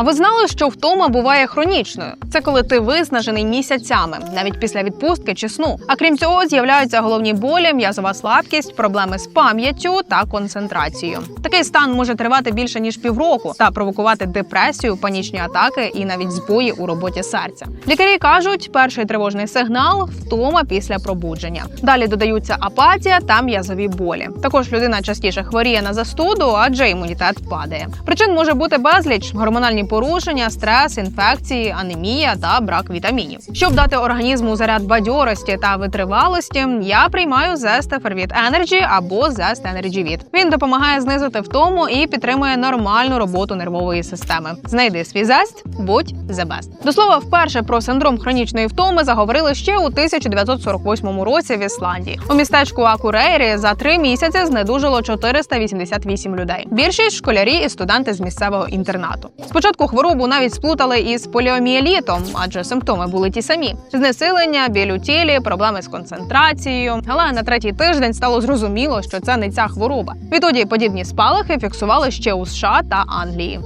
А ви знали, що втома буває хронічною? Це коли ти виснажений місяцями, навіть після відпустки чи сну. А крім цього, з'являються головні болі, м'язова слабкість, проблеми з пам'яттю та концентрацією. Такий стан може тривати більше ніж півроку та провокувати депресію, панічні атаки і навіть збої у роботі серця. Лікарі кажуть, перший тривожний сигнал втома після пробудження. Далі додаються апатія та м'язові болі. Також людина частіше хворіє на застуду, адже імунітет падає. Причин може бути безліч: гормональні порушення, стрес, інфекції, анемія та брак вітамінів. Щоб дати організму заряд бадьорості та витривалості, я приймаю Zest Fervit Energy або Zest Energy Від. Він допомагає знизити втому і підтримує нормальну роботу нервової системи. Знайди свій зест, будь the best. До слова, вперше про синдром хронічної втоми заговорили ще у 1948 році в Ісландії. У містечку Акурейрі за три місяці знедужило 488 людей. Більшість школярі і студенти з місцевого інтернату. Спочатку хворобу навіть сплутали із поліоміелітом, адже симптоми були ті самі: знесилення, біль у тілі, проблеми з концентрацією. Але на третій тиждень стало зрозуміло, що це не ця хвороба. Відтоді подібні спалахи фіксували ще у США та Англії.